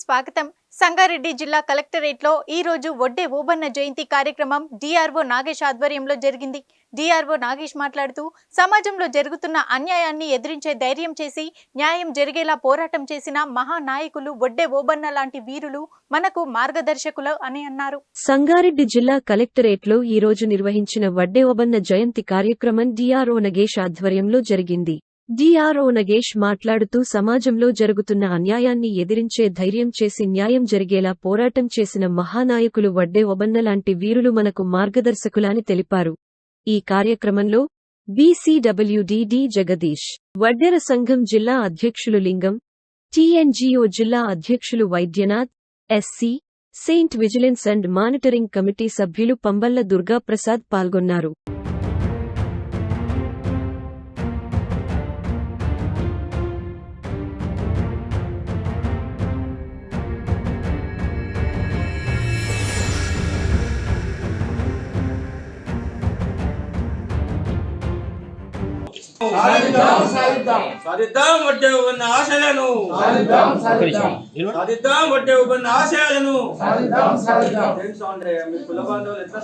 స్వాగతం. సంగారెడ్డి జిల్లా కలెక్టరేట్లో ఈ రోజు వడ్డే ఓబన్న జయంతి కార్యక్రమం డిఆర్ఓ నాగేష్ ఆధ్వర్యంలో జరిగింది. డిఆర్ఓ నాగేష్ మాట్లాడుతూ సమాజంలో జరుగుతున్న అన్యాయాన్ని ఎదిరించే ధైర్యం చేసి న్యాయం జరిగేలా పోరాటం చేసిన మహానాయకులు వడ్డే ఓబన్న లాంటి వీరులు మనకు మార్గదర్శకులు అని అన్నారు. సంగారెడ్డి జిల్లా కలెక్టరేట్లో ఈ రోజు నిర్వహించిన వడ్డేవబన్న జయంతి కార్యక్రమం డిఆర్ఓ నగేష్ ఆధ్వర్యంలో జరిగింది. డిఆర్ఓ నగేష్ మాట్లాడుతూ సమాజంలో జరుగుతున్న అన్యాయాన్ని ఎదిరించే ధైర్యం చేసి న్యాయం జరిగేలా పోరాటం చేసిన మహానాయకులు వడ్డే ఒబన్న లాంటి వీరులు మనకు మార్గదర్శకులాని తెలిపారు. ఈ కార్యక్రమంలో బీసీడబ్ల్యూడిడి జగదీష్ వడ్డెర సంఘం జిల్లా అధ్యక్షులు లింగం టీఎన్జీఓ జిల్లా అధ్యక్షులు Vaidyanath SC saint vigilance and monitoring committee సభ్యులు పంబల్ల దుర్గాప్రసాద్ పాల్గొన్నారు. సాధిద్దాం వడ్డే ఉన్న ఆశయాలను సాధిద్దాం వడ్డే ఉన్న ఆశయాలను మీ కుల బాంధవులు ఎట్లా